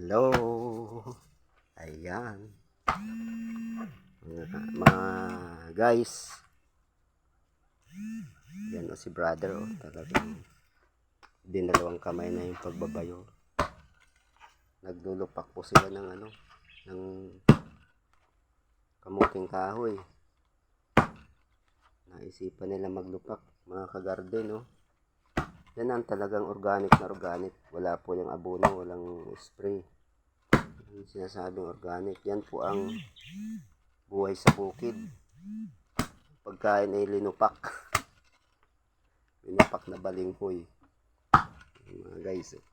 Hello. Ayan. Mga, guys. Yan o si brother o. Talagang dinalawang kamay na yung pagbabayo. Naglulupak po sila ng ano, ng kamuting kahoy. Naisipan nila maglupak, mga kagarden, no? Yan ang talagang organic na organic. Wala po yung abono, walang spray. Yung sinasabing organic. Yan po ang buhay sa bukid. Pagkain ay linupak. linupak na balinghoy. Mga guys. eh.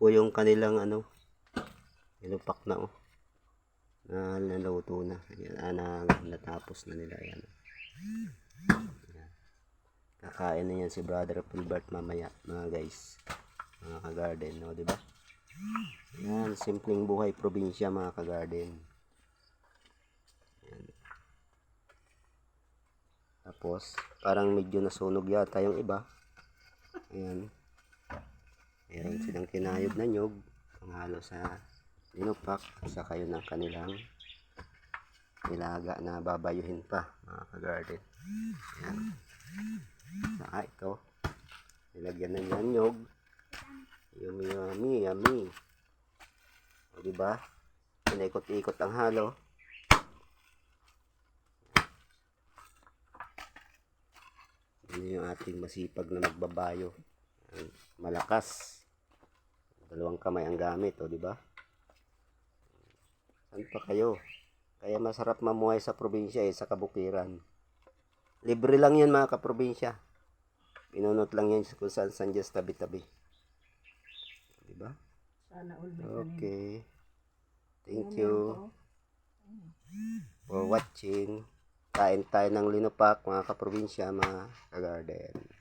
Po yung kanilang ano, nilupak na oh. Na naluto na. Ayan, ah, na, natapos na nila. Ayan. Ayan. Kakain na yan si Brother Fulbert mamaya, mga guys. Mga ka-garden, no, di ba? Ayan, simpleng buhay probinsya, mga ka-garden. Ayan. Tapos, parang medyo nasunog yata yung iba. Ayan. Meron silang kinayod na nyog, panghalo sa dinupak, at saka yun ang kanilang nilaga na babayuhin pa, mga ka-garden. Ayan. Saka ito, nilagyan na yan nyog. Yummy, yummy, yummy. O, diba? Pinaikot-ikot ang halo. Yan yung ating masipag na nagbabayo. Ayan, Malakas. Dalawang kamay ang gamit, o di ba? Saan pa kayo? Kaya masarap mamuhay sa probinsya eh, sa kabukiran. Libre lang yan mga kaprobinsya. Pinunot lang yan kung saan saan sa tabi-tabi. Di ba? Sana. Okay. Thank you for watching. Kain tayo ng linupak mga kaprobinsya, mga kagarden.